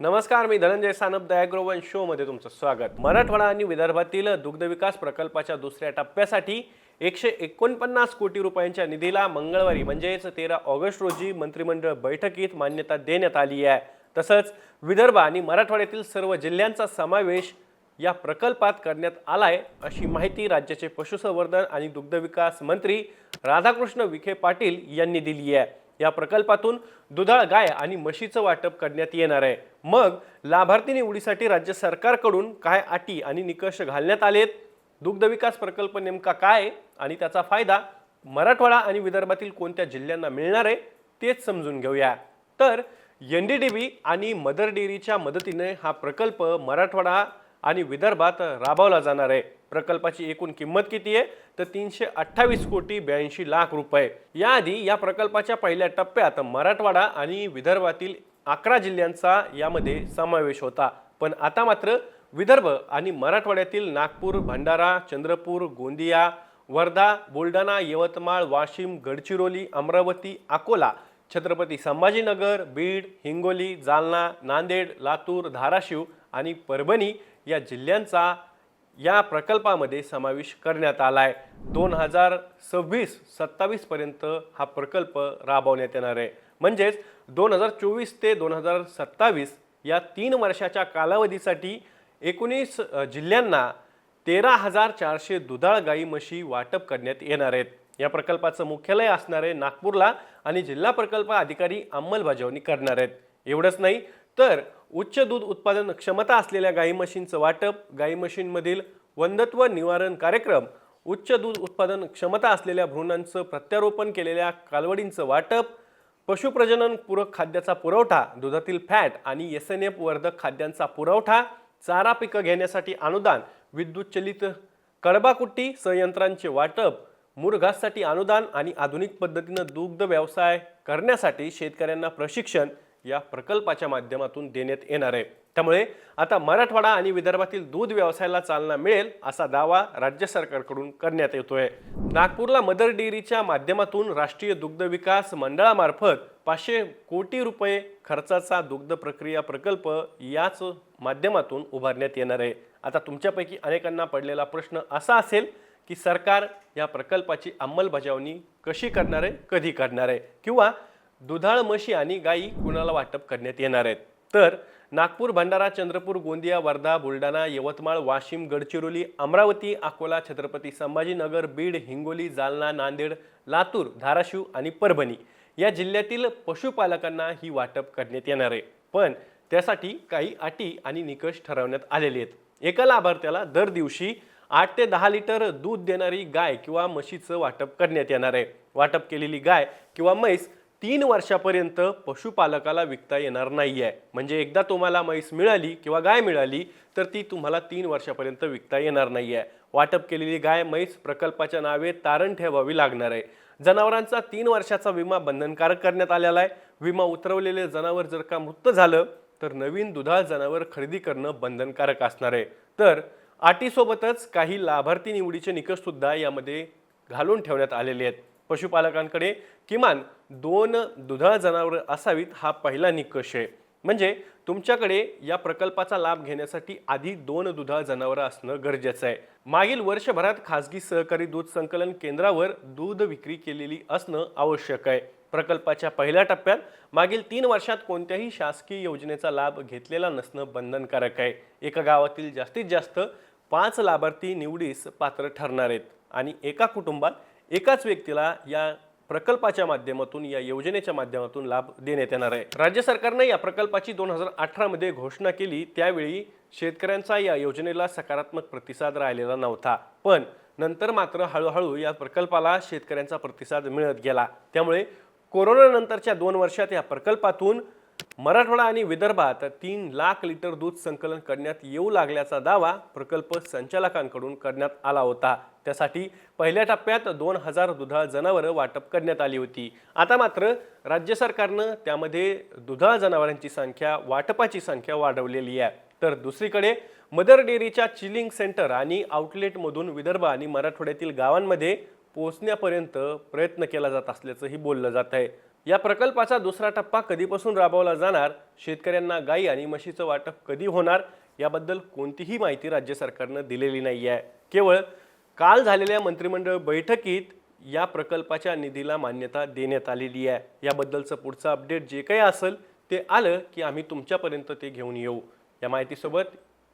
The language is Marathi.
नमस्कार मी धनंजय सानप दयाग्रोवन शो मध्ये तुमचं स्वागत. मराठवाडा आणि विदर्भातील दुग्ध विकास प्रकल्पाच्या दुसऱ्या टप्प्यासाठी एकशे एकोणपन्नास कोटी रुपयांच्या निधीला मंगळवारी म्हणजेच तेरा ऑगस्ट रोजी मंत्रिमंडळ बैठकीत मान्यता देण्यात आली आहे. तसंच विदर्भ आणि मराठवाड्यातील सर्व जिल्ह्यांचा समावेश या प्रकल्पात करण्यात आला आहे अशी माहिती राज्याचे पशुसंवर्धन आणि दुग्धविकास मंत्री राधाकृष्ण विखे पाटील यांनी दिली आहे. या प्रकल्पातून दुधाळ गाय आणि म्हशीचं वाटप करण्यात येणार आहे. मग लाभार्थी निवडीसाठी राज्य सरकारकडून काय अटी आणि निकष घालण्यात आलेत? दुग्धविकास प्रकल्प नेमका काय आणि त्याचा फायदा मराठवाडा आणि विदर्भातील कोणत्या जिल्ह्यांना मिळणार आहे तेच समजून घेऊया. तर एन डी डी बी आणि मदर डेअरीच्या मदतीने हा प्रकल्प मराठवाडा आणि विदर्भात राबवला जाणार आहे. प्रकल्पाची एकूण किंमत किती आहे? तर तीनशे अठ्ठावीस कोटी ब्याऐंशी लाख रुपये. याआधी या प्रकल्पाच्या पहिल्या टप्प्यात मराठवाडा आणि विदर्भातील अकरा जिल्ह्यांचा यामध्ये समावेश होता. पण आता मात्र विदर्भ आणि मराठवाड्यातील नागपूर भंडारा चंद्रपूर गोंदिया वर्धा बुलढाणा यवतमाळ वाशिम गडचिरोली अमरावती अकोला छत्रपती संभाजीनगर बीड हिंगोली जालना नांदेड लातूर धाराशिव आणि परभणी या जिल्ह्यांचा या प्रकल्पामध्ये समावेश करण्यात आला आहे दोन हजार सव्वीस सत्तावीसपर्यंत हा प्रकल्प राबवण्यात येणार आहे. म्हणजेच दोन हजार चोवीस ते दोन हजार सत्तावीस या तीन वर्षाच्या कालावधीसाठी एकोणीस जिल्ह्यांना तेरा हजार चारशे दुधाळ गाई म्हशी वाटप करण्यात येणार आहेत. या प्रकल्पाचं मुख्यालय असणार आहे नागपूरला आणि जिल्हा प्रकल्प अधिकारी अंमलबजावणी करणार आहेत. एवढंच नाही तर उच्च दूध उत्पादन क्षमता असलेल्या गाई म्हशींचं वाटप गाई म्हशींमधील वंधत्व निवारण कार्यक्रम उच्च दूध उत्पादन क्षमता असलेल्या भ्रूणांचं प्रत्यारोपण केलेल्या कालवडींचं वाटप पशुप्रजनन पूरक खाद्याचा पुरवठा दुधातील फॅट आणि एस एन एफ वर्धक खाद्यांचा पुरवठा चारा पिकं घेण्यासाठी अनुदान विद्युत चलित कडबाकुट्टी संयंत्रांचे वाटप मुरघाससाठी अनुदान आणि आधुनिक पद्धतीनं दुग्ध व्यवसाय करण्यासाठी शेतकऱ्यांना प्रशिक्षण या प्रकल्पाच्या माध्यमातून देण्यात येणार आहे. त्यामुळे आता मराठवाडा आणि विदर्भातील दूध व्यवसायाला चालना मिळेल असा दावा राज्य सरकारकडून करण्यात येतोय. नागपूरला मदर डेअरीच्या माध्यमातून राष्ट्रीय दुग्ध विकास मंडळामार्फत पाचशे कोटी रुपये खर्चाचा दुग्ध प्रक्रिया प्रकल्प याच माध्यमातून उभारण्यात येणार आहे. आता तुमच्यापैकी अनेकांना पडलेला प्रश्न असा असेल की सरकार या प्रकल्पाची अंमलबजावणी कशी करणार आहे कधी करणार आहे? किंवा दुधाळ म्हशी आणि गायी कुणाला वाटप करण्यात येणार आहेत? तर नागपूर भंडारा चंद्रपूर गोंदिया वर्धा बुलढाणा यवतमाळ वाशिम गडचिरोली अमरावती अकोला छत्रपती संभाजीनगर बीड हिंगोली जालना नांदेड लातूर धाराशिव आणि परभणी या जिल्ह्यातील पशुपालकांना ही वाटप करण्यात येणार आहे. पण त्यासाठी काही अटी आणि निकष ठरवण्यात आलेले आहेत. एका लाभार्थ्याला दर दिवशी आठ ते दहा लिटर दूध देणारी गाय किंवा म्हशीचं वाटप करण्यात येणार आहे. वाटप केलेली गाय किंवा म्हैस तीन वर्षापर्यंत पशुपालकाला विकता येणार नाही आहे म्हणजे एकदा तुम्हाला म्हैस मिळाली किंवा गाय मिळाली तर ती तुम्हाला तीन वर्षापर्यंत विकता येणार नाही आहे वाटप केलेली गाय म्हैस प्रकल्पाच्या नावे तारण ठेवावी लागणार आहे. जनावरांचा तीन वर्षाचा विमा बंधनकारक करण्यात आलेला आहे. विमा उतरवलेले जनावर जर का मृत झालं तर नवीन दुधाळ जनावर खरेदी करणं बंधनकारक असणार आहे. तर अटीसोबतच काही लाभार्थी निवडीचे निकषसुद्धा यामध्ये घालून ठेवण्यात आलेले आहेत. पशुपालकांकडे किमान दोन दुधाळ जनावरं असावीत हा पहिला निकष आहे. म्हणजे तुमच्याकडे या प्रकल्पाचा लाभ घेण्यासाठी आधी दोन दुधाळ जनावरं असणं गरजेचं आहे. मागील वर्षभरात खासगी सहकारी दूध संकलन केंद्रावर दूध विक्री केलेली असणं आवश्यक आहे. प्रकल्पाच्या पहिल्या टप्प्यात मागील तीन वर्षात कोणत्याही शासकीय योजनेचा लाभ घेतलेला नसणं बंधनकारक आहे. एका गावातील जास्तीत जास्त पाच लाभार्थी निवडीस पात्र ठरणार आहेत आणि एका कुटुंबात एकाच व्यक्तीला या प्रकल्पाच्या माध्यमातून या योजनेच्या माध्यमातून लाभ देण्यात येणार आहे. राज्य सरकारने या प्रकल्पाची दोन हजार अठरामध्ये घोषणा केली. त्यावेळी शेतकऱ्यांचा या योजनेला सकारात्मक प्रतिसाद राहिलेला नव्हता. पण नंतर मात्र हळूहळू या प्रकल्पाला शेतकऱ्यांचा प्रतिसाद मिळत गेला. त्यामुळे कोरोनानंतरच्या दोन वर्षात या प्रकल्पातून मराठवाडा आणि विदर्भात तीन लाख लिटर दूध संकलन करण्यात येऊ लागल्याचा दावा प्रकल्प संचालकांकडून करण्यात आला होता. त्यासाठी पहिल्या टप्प्यात दोन हजार दुधाळ जनावरं वाटप करण्यात आली होती. आता मात्र राज्य सरकारनं त्यामध्ये दुधाळ जनावरांची संख्या वाटपाची संख्या वाढवलेली आहे. तर दुसरीकडे मदर डेअरीच्या चिलिंग सेंटर आणि आउटलेटमधून विदर्भ आणि मराठवाड्यातील गावांमध्ये पोहोचण्यापर्यंत प्रयत्न केला जात असल्याचंही बोललं जात आहे. या प्रकल्पाचा दुसरा टप्पा कधीपासून राबवला जाणार? शेतकऱ्यांना गाई आणि म्हशीचं वाटप कधी होणार? याबद्दल कोणतीही माहिती राज्य सरकारनं दिलेली नाही आहे केवळ काल झालेल्या मंत्रिमंडळ बैठकीत या प्रकल्पाच्या निधीला मान्यता देण्यात आलेली आहे. याबद्दलचं पुढचं अपडेट जे काही असेल ते आलं की आम्ही तुमच्यापर्यंत ते घेऊन येऊ. या माहितीसोबत